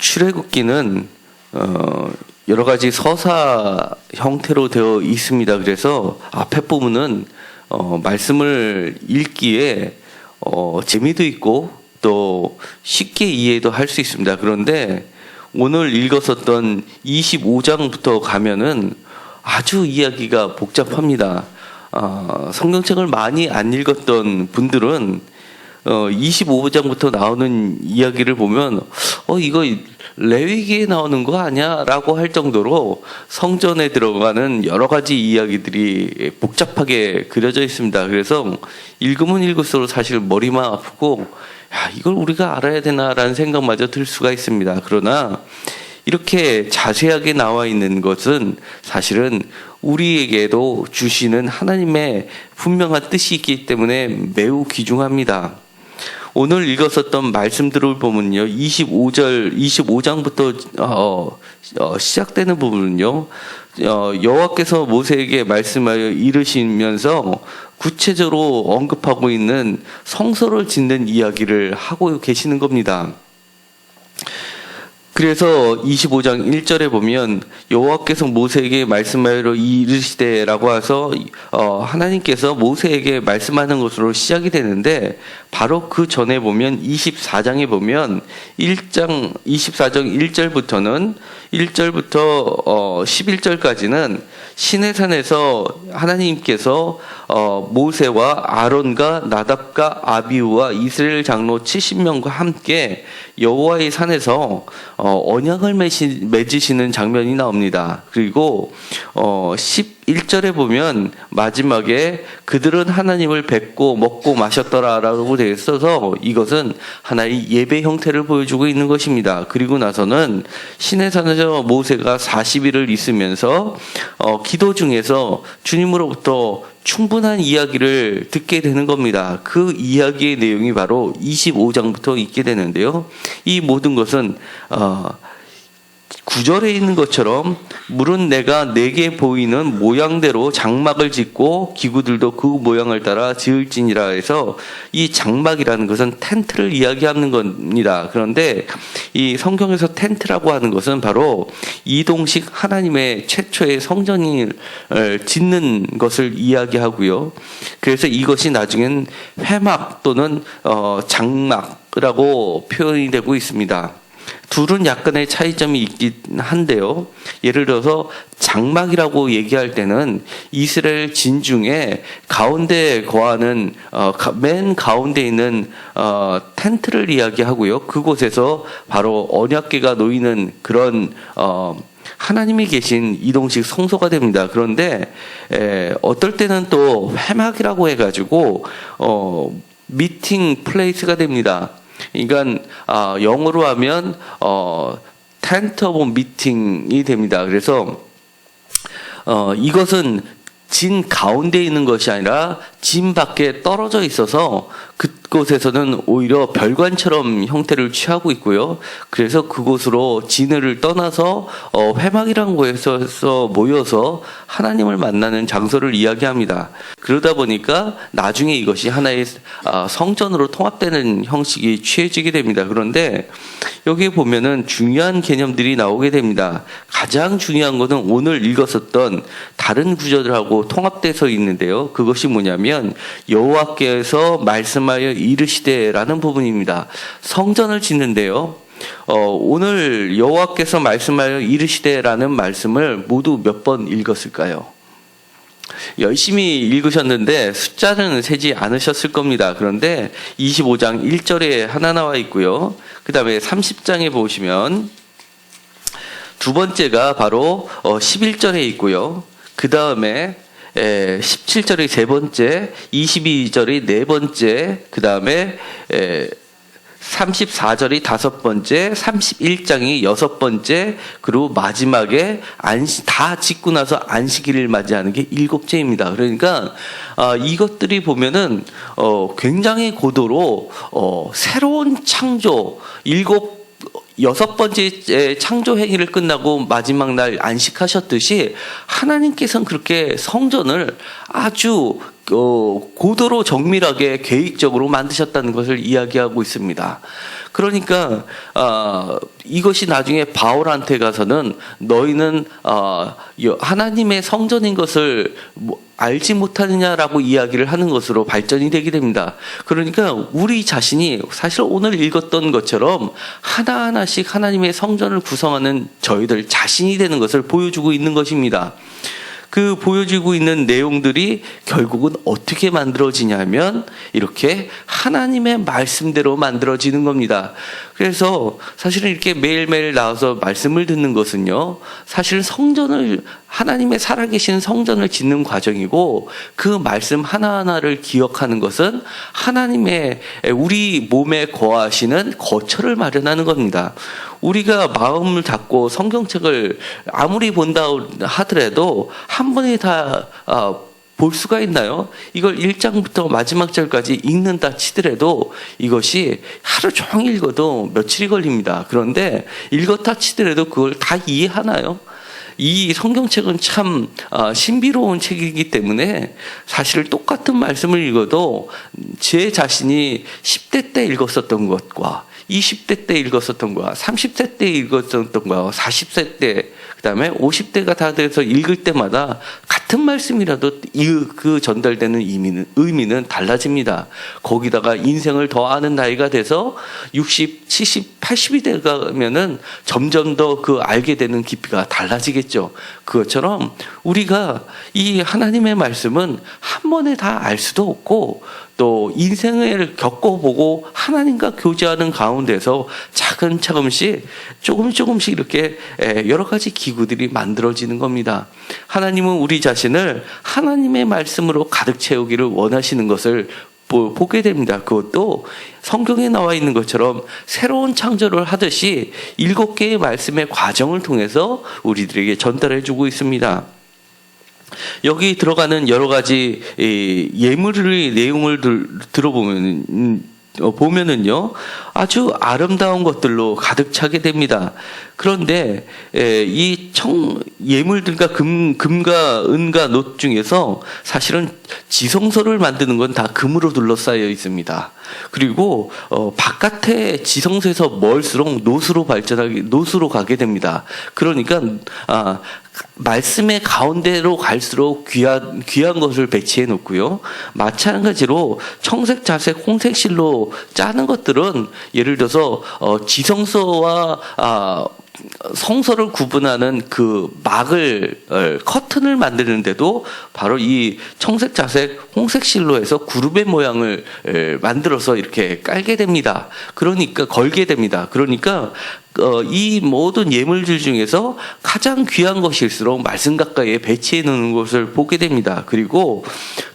출애굽기는 어, 여러 가지 서사 형태로 되어 있습니다. 그래서 앞에 부분은 어, 말씀을 읽기에 어, 재미도 있고 또 쉽게 이해도 할 수 있습니다. 그런데 오늘 읽었었던 25장부터 가면은 아주 이야기가 복잡합니다. 어, 성경책을 많이 안 읽었던 분들은 어, 25장부터 나오는 이야기를 보면 어 이거 레위기에 나오는 거 아니야 라고 할 정도로 성전에 들어가는 여러 가지 이야기들이 복잡하게 그려져 있습니다. 그래서 읽으면 읽을수록 사실 머리만 아프고 야 이걸 우리가 알아야 되나라는 생각마저 들 수가 있습니다. 그러나 이렇게 자세하게 나와 있는 것은 사실은 우리에게도 주시는 하나님의 분명한 뜻이 있기 때문에 매우 귀중합니다. 오늘 읽었었던 말씀들을 보면요. 25절, 25장부터 어, 어, 시작되는 부분은요. 어, 여호와께서 모세에게 말씀하여 이르시면서 구체적으로 언급하고 있는 성소를 짓는 이야기를 하고 계시는 겁니다. 그래서 25장 1절에 보면 여호와께서 모세에게 말씀하여 이르시되라고 해서 어, 하나님께서 모세에게 말씀하는 것으로 시작이 되는데 바로 그 전에 보면 24장에 보면 1장 24장 1절부터는 1절부터 어, 11절까지는 시내산에서 하나님께서 어, 모세와 아론과 나답과 아비우와 이스라엘 장로 70명과 함께 여호와의 산에서 어, 언약을 맺으시는 장면이 나옵니다. 그리고 어, 11절에 보면 마지막에 그들은 하나님을 뵙고 먹고 마셨더라라고 되어 있어서 이것은 하나의 예배 형태를 보여주고 있는 것입니다. 그리고 나서는 시내산에서 모세가 40일을 있으면서 어, 기도 중에서 주님으로부터 충분한 이야기를 듣게 되는 겁니다. 그 이야기의 내용이 바로 25장부터 있게 되는데요. 이 모든 것은 어, 구절에 있는 것처럼 물은 내가 내게 보이는 모양대로 장막을 짓고 기구들도 그 모양을 따라 지을지니라 해서 이 장막이라는 것은 텐트를 이야기하는 겁니다. 그런데 이 성경에서 텐트라고 하는 것은 바로 이동식 하나님의 최초의 성전을 짓는 것을 이야기하고요. 그래서 이것이 나중엔 회막 또는 어, 장막 이라고 표현이 되고 있습니다. 둘은 약간의 차이점이 있긴 한데요. 예를 들어서 장막이라고 얘기할 때는 이스라엘 진중에 가운데 거하는 어, 맨 가운데 있는 어, 텐트를 이야기하고요. 그곳에서 바로 언약계가 놓이는 그런 어, 하나님이 계신 이동식 성소가 됩니다. 그런데 에, 어떨 때는 또 회막이라고 해가지고 어, 미팅 플레이스가 됩니다. 그러니까 어, 영어로 하면 어, 오브 미팅이 됩니다. 그래서 어, 이것은 진 가운데 있는 것이 아니라 진 밖에 떨어져 있어서 그 곳에서는 오히려 별관처럼 형태를 취하고 있고요. 그래서 그곳으로 진을 떠나서 어, 회막이라는 곳에서 모여서 하나님을 만나는 장소를 이야기합니다. 그러다 보니까 나중에 이것이 하나의 아, 성전으로 통합되는 형식이 취해지게 됩니다. 그런데 여기 보면은 중요한 개념들이 나오게 됩니다. 가장 중요한 것은 오늘 읽었었던 다른 구절들하고 통합돼서 있는데요. 그것이 뭐냐면 여호와께서 말씀하여 이르시되라는 부분입니다. 성전을 짓는데요. 어, 오늘 여호와께서 말씀하여 이르시되라는 말씀을 모두 몇 번 읽었을까요? 열심히 읽으셨는데 숫자는 세지 않으셨을 겁니다. 그런데 25장 1절에 하나 나와 있고요. 그 다음에 30장에 보시면 두 번째가 바로 11절에 어, 있고요. 그 다음에 17절이 세 번째, 22절이 네 번째, 그 다음에 34절이 다섯 번째, 31장이 여섯 번째, 그리고 마지막에 안시, 다 짓고 나서 안식일을 맞이하는 게 일곱째입니다. 그러니까, 어, 이것들이 보면은, 어, 굉장히 고도로, 어, 새로운 창조, 일곱 여섯 번째 창조 행위를 끝나고 마지막 날 안식하셨듯이 하나님께서는 그렇게 성전을 아주 어, 고도로 정밀하게 계획적으로 만드셨다는 것을 이야기하고 있습니다. 그러니까 아, 이것이 나중에 바울한테 가서는 너희는 아, 여- 하나님의 성전인 것을 뭐 알지 못하느냐라고 이야기를 하는 것으로 발전이 되게 됩니다. 그러니까 우리 자신이 사실 오늘 읽었던 것처럼 하나하나씩 하나님의 성전을 구성하는 저희들 자신이 되는 것을 보여주고 있는 것입니다. 그 보여지고 있는 내용들이 결국은 어떻게 만들어지냐면 이렇게 하나님의 말씀대로 만들어지는 겁니다. 그래서 사실은 이렇게 매일매일 나와서 말씀을 듣는 것은요, 사실 성전을, 하나님의 살아계신 성전을 짓는 과정이고, 그 말씀 하나하나를 기억하는 것은 하나님의 우리 몸에 거하시는 거처를 마련하는 겁니다. 우리가 마음을 닫고 성경책을 아무리 본다 하더라도 한 번에 다 아, 볼 수가 있나요? 이걸 1장부터 마지막 절까지 읽는다 치더라도 이것이 하루 종일 읽어도 며칠이 걸립니다. 그런데 읽었다 치더라도 그걸 다 이해하나요? 이 성경책은 참 아, 신비로운 책이기 때문에 사실 똑같은 말씀을 읽어도 제 자신이 10대 때 읽었었던 것과 20대 때 읽었었던 거야, 30대 때 읽었었던 거야, 40세 때, 그 다음에 50대가 다 돼서 읽을 때마다 같은 말씀이라도 이, 그 전달되는 의미는, 의미는 달라집니다. 거기다가 인생을 더 아는 나이가 돼서 60, 70, 80이 돼가면은 점점 더 그 알게 되는 깊이가 달라지겠죠. 그것처럼 우리가 이 하나님의 말씀은 한 번에 다 알 수도 없고 또 인생을 겪어보고 하나님과 교제하는 가운데서 차근차근씩 조금 조금씩 이렇게 에, 여러 가지 기구들이 만들어지는 겁니다. 하나님은 우리 자신을 하나님의 말씀으로 가득 채우기를 원하시는 것을 보- 보게 됩니다. 그것도 성경에 나와 있는 것처럼 새로운 창조를 하듯이 일곱 개의 말씀의 과정을 통해서 우리들에게 전달해 주고 있습니다. 여기 들어가는 여러 가지 이 예물의 내용을 들, 들어보면 음, 어, 보면은요 아주 아름다운 것들로 가득 차게 됩니다. 그런데 에, 이청 예물들과 금 금과 은과 놋 중에서 사실은 지성소를 만드는 건 다 금으로 둘러싸여 있습니다. 그리고 어, 바깥에 지성소에서 멀수록 놋으로 발전하게 놋으로 가게 됩니다. 그러니까 아, 말씀의 가운데로 갈수록 귀한 귀한 것을 배치해 놓고요. 마찬가지로 청색, 자색, 홍색 실로 짜는 것들은 예를 들어서 어, 지성소와 아, 성서를 구분하는 그 막을 어, 커튼을 만드는데도 바로 이 청색, 자색, 홍색 실로에서 구름의 모양을 에, 만들어서 이렇게 깔게 됩니다. 그러니까 걸게 됩니다. 그러니까 어, 이 모든 예물들 중에서 가장 귀한 것일수록 말씀 가까이에 배치해 놓는 것을 보게 됩니다. 그리고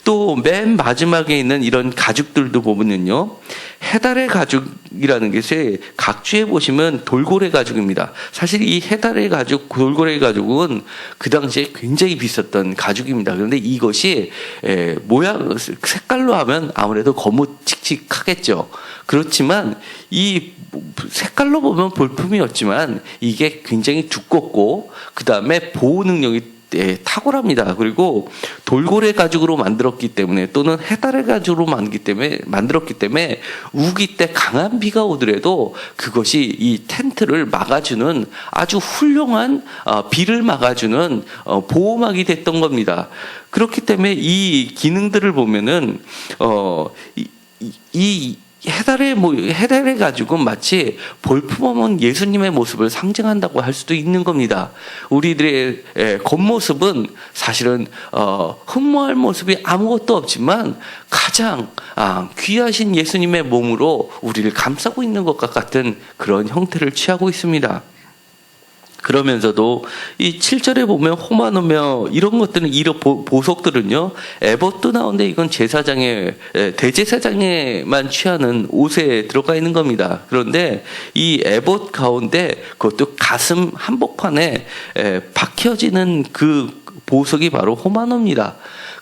또 맨 마지막에 있는 이런 가죽들도 보면요. 해달의 가죽이라는 것이 각주에 보시면 돌고래 가죽입니다. 사실 이 해달의 가죽, 돌고래 가죽은 그 당시에 굉장히 비쌌던 가죽입니다. 그런데 이것이 에, 모양, 색깔로 하면 아무래도 거무칙칙하겠죠. 그렇지만 이 색깔로 보면 볼품 이었지만 이게 굉장히 두껍고 그 다음에 보호 능력이 예, 탁월합니다. 그리고 돌고래 가죽으로 만들었기 때문에 또는 해달의 가죽으로 만들기 때문에 만들었기 때문에 우기 때 강한 비가 오더라도 그것이 이 텐트를 막아주는 아주 훌륭한 어, 비를 막아주는 어, 보호막이 됐던 겁니다. 그렇기 때문에 이 기능들을 보면은 어, 이, 이- 이 해달의 뭐 해달의 가죽은 마치 볼품없는 예수님의 모습을 상징한다고 할 수도 있는 겁니다. 우리들의 에, 겉모습은 사실은 어, 흠모할 모습이 아무것도 없지만 가장 아, 귀하신 예수님의 몸으로 우리를 감싸고 있는 것과 같은 그런 형태를 취하고 있습니다. 그러면서도 이 7절에 보면 호마노며 이런 것들은 이런 보- 보석들은요 에봇도 나오는데 이건 제사장의 에, 대제사장에만 취하는 옷에 들어가 있는 겁니다. 그런데 이 에봇 가운데 그것도 가슴 한복판에 에, 박혀지는 그 보석이 바로 호마노입니다.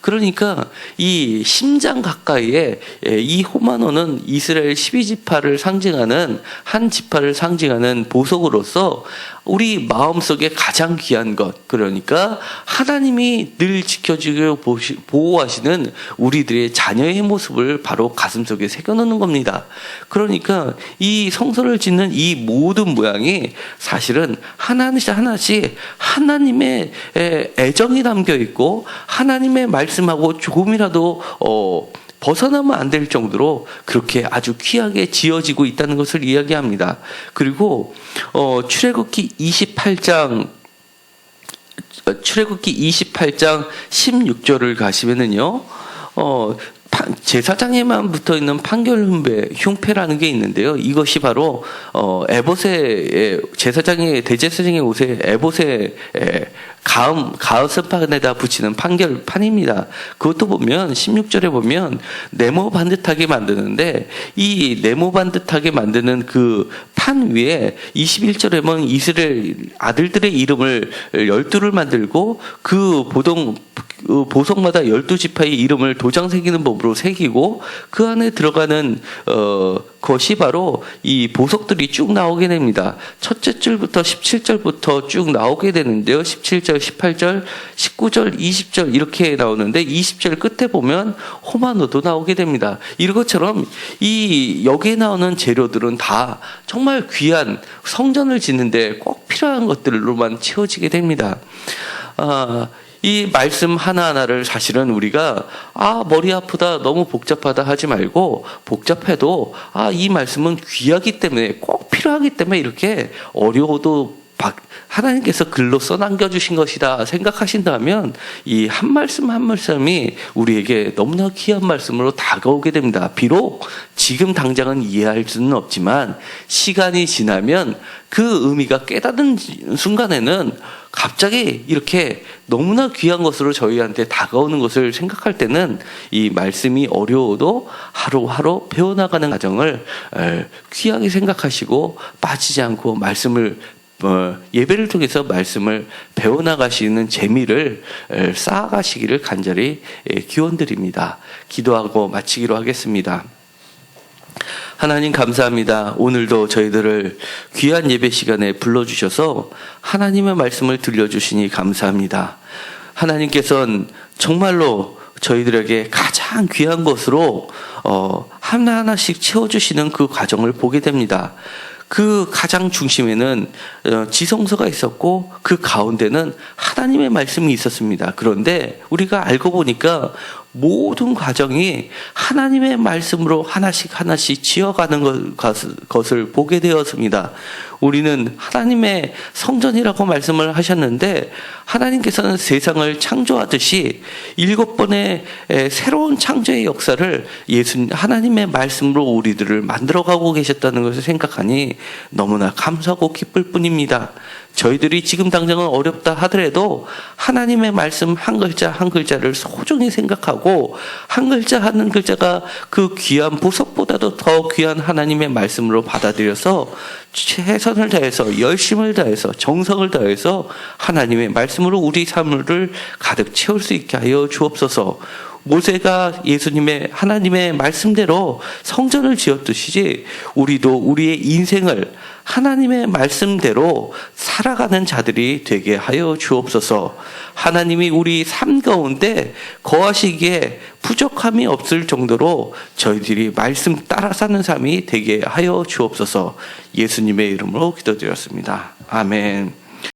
그러니까 이 심장 가까이에 예, 이 호마노는 이스라엘 12지파를 상징하는 한 지파를 상징하는 보석으로서 우리 마음속에 가장 귀한 것 그러니까 하나님이 늘 지켜주고 보호하시는 우리들의 자녀의 모습을 바로 가슴속에 새겨놓는 겁니다. 그러니까 이 성소를 짓는 이 모든 모양이 사실은 하나씩 하나씩 하나님의 에, 애정이 담겨 있고 하나님의 말씀 하고 조금이라도 어 벗어나면 안 될 정도로 그렇게 아주 귀하게 지어지고 있다는 것을 이야기합니다. 그리고 어 출애굽기 28장 어, 출애굽기 28장 16절을 가시면은요. 어 판- 제사장에만 붙어 있는 판결 흉배, 흉패라는 게 있는데요. 이것이 바로 어 에봇의 제사장의 대제사장의 옷에 에봇의 에, 가음 가슴판에다 붙이는 판결 판입니다. 그것도 보면 16절에 보면 네모 반듯하게 만드는데 이 네모 반듯하게 만드는 그 판 위에 21절에 보면 이스라엘 아들들의 이름을 열두를 만들고 그 보동 그 보석마다 열두 지파의 이름을 도장 새기는 법으로 새기고 그 안에 들어가는 어 것이 바로 이 보석들이 쭉 나오게 됩니다. 첫째 줄부터 17절부터 쭉 나오게 되는데요. 17절, 18절, 19절, 20절 이렇게 나오는데 20절 끝에 보면 호마노도 나오게 됩니다. 이것처럼 이 여기에 나오는 재료들은 다 정말 귀한 성전을 짓는데 꼭 필요한 것들로만 채워지게 됩니다. 아, 이 말씀 하나하나를 사실은 우리가 아 머리 아프다 너무 복잡하다 하지 말고 복잡해도 아 이 말씀은 귀하기 때문에 꼭 필요하기 때문에 이렇게 어려워도 박- 하나님께서 글로 써 남겨주신 것이다 생각하신다면 이 한 말씀 한 말씀이 우리에게 너무나 귀한 말씀으로 다가오게 됩니다. 비록 지금 당장은 이해할 수는 없지만 시간이 지나면 그 의미가 깨닫는 순간에는 갑자기 이렇게 너무나 귀한 것으로 저희한테 다가오는 것을 생각할 때는 이 말씀이 어려워도 하루하루 배워나가는 과정을 에, 귀하게 생각하시고 빠지지 않고 말씀을 어, 예배를 통해서 말씀을 배워나가시는 재미를 에, 쌓아가시기를 간절히 에, 기원드립니다. 기도하고 마치기로 하겠습니다. 하나님 감사합니다. 오늘도 저희들을 귀한 예배 시간에 불러주셔서 하나님의 말씀을 들려주시니 감사합니다. 하나님께서는 정말로 저희들에게 가장 귀한 것으로 어, 하나하나씩 채워주시는 그 과정을 보게 됩니다. 그 가장 중심에는 어, 지성서가 있었고 그 가운데는 하나님의 말씀이 있었습니다. 그런데 우리가 알고 보니까 모든 과정이 하나님의 말씀으로 하나씩 하나씩 지어가는 것- 것을 보게 되었습니다. 우리는 하나님의 성전이라고 말씀을 하셨는데 하나님께서는 세상을 창조하듯이 일곱 번의 에, 새로운 창조의 역사를 예수 하나님의 말씀으로 우리들을 만들어가고 계셨다는 것을 생각하니 너무나 감사하고 기쁠 뿐입니다. 저희들이 지금 당장은 어렵다 하더라도 하나님의 말씀 한 글자 한 글자를 소중히 생각하고 한 글자 한 글자가 그 귀한 보석보다도 더 귀한 하나님의 말씀으로 받아들여서 최선을 다해서 열심을 다해서 정성을 다해서 하나님의 말씀으로 우리 삶을 가득 채울 수 있게 하여 주옵소서. 모세가 예수님의 하나님의 말씀대로 성전을 지었듯이 우리도 우리의 인생을 하나님의 말씀대로 살아가는 자들이 되게 하여 주옵소서. 하나님이 우리 삶 가운데 거하시기에 부족함이 없을 정도로 저희들이 말씀 따라 사는 삶이 되게 하여 주옵소서. 예수님의 이름으로 기도드렸습니다. 아멘.